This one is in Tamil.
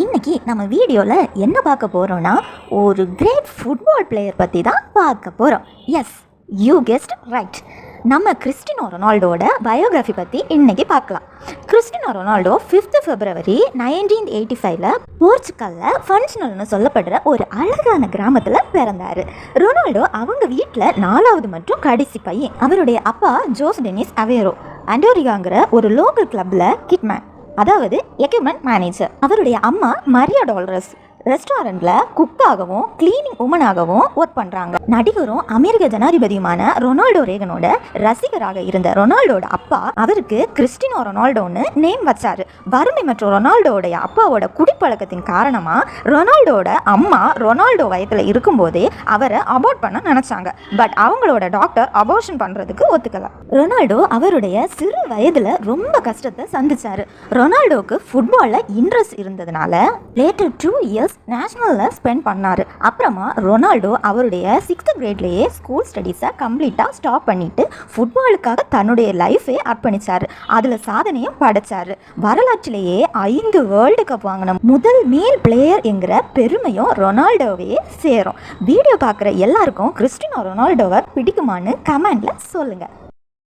இன்னைக்கு நம்ம வீடியோவில் என்ன பார்க்க போகிறோம்னா ஒரு கிரேட் ஃபுட்பால் பிளேயர் பற்றி தான் பார்க்க போகிறோம் எஸ் யூ கெஸ்ட் ரைட் நம்ம கிறிஸ்டினோ ரொனால்டோட பயோகிராஃபி பற்றி இன்னைக்கு பார்க்கலாம். Cristiano Ronaldo fifth February nineteen eighty ஃபைவ்ல போர்ச்சுகல்ல ஃபன்ஷனல்னு சொல்லப்படுற ஒரு அழகான கிராமத்தில் பிறந்தார். ரொனால்டோ அவங்க வீட்டில் நாலாவது மற்றும் கடைசி பையன். அவருடைய அப்பா ஜோஸ் டெனிஸ் அவேரோ. அண்டோரிகாங்கிற ஒரு லோக்கல் கிளப்பில் கிட்மேன் அதாவது எக்யூப்மெண்ட் மேனேஜர் அவருடைய அம்மா மரியா டாலரஸ் ரெஸ்டாரண்ட்டில் குக்காகவும் கிளீனிங் உமனாகவும் ஒர்க் பண்ணுறாங்க நடிகரும் அமெரிக்க ஜனாதிபதியுமான ரொனால்டோ ரேகனோட ரசிகராக இருந்த ரொனால்டோட அப்பா அவருக்கு கிறிஸ்டினோ ரொனால்டோன்னு நேம் வச்சாரு. வறுமை மற்றும் ரொனால்டோடைய அப்பாவோட குடிப்பழக்கத்தின் காரணமாக ரொனால்டோட அம்மா ரொனால்டோ வயத்தில் இருக்கும்போதே அவரை அபோர்ட் பண்ண நினச்சாங்க. பட் அவங்களோட டாக்டர் அபோர்ஷன் பண்ணுறதுக்கு ஒத்துக்கல. ரொனால்டோ அவருடைய சிறு வயதில் ரொம்ப கஷ்டத்தை சந்திச்சாரு. ரொனால்டோக்கு ஃபுட்பாலில் இன்ட்ரெஸ்ட் இருந்ததுனால லேட்டர் டூ இயர்ஸ் நேஷ்னலில் ஸ்பெண்ட் பண்ணார். அப்புறமா ரொனால்டோ அவருடைய சிக்ஸ்த் கிரேட்லேயே ஸ்கூல் ஸ்டடீஸை கம்ப்ளீட்டாக ஸ்டாப் பண்ணிட்டு ஃபுட்பாலுக்காக தன்னுடைய லைஃபே அர்ப்பணிச்சார். அதில் சாதனையும் படைச்சார். வரலாற்றிலேயே ஐந்து வேர்ல்டு கப் வாங்கின முதல் மேல் பிளேயர் என்கிற பெருமையும் ரொனால்டோவே சேரும். வீடியோ பார்க்குற எல்லாருக்கும் கிறிஸ்டினோ ரொனால்டோவை பிடிக்குமான்னு கமெண்டில் சொல்லுங்கள்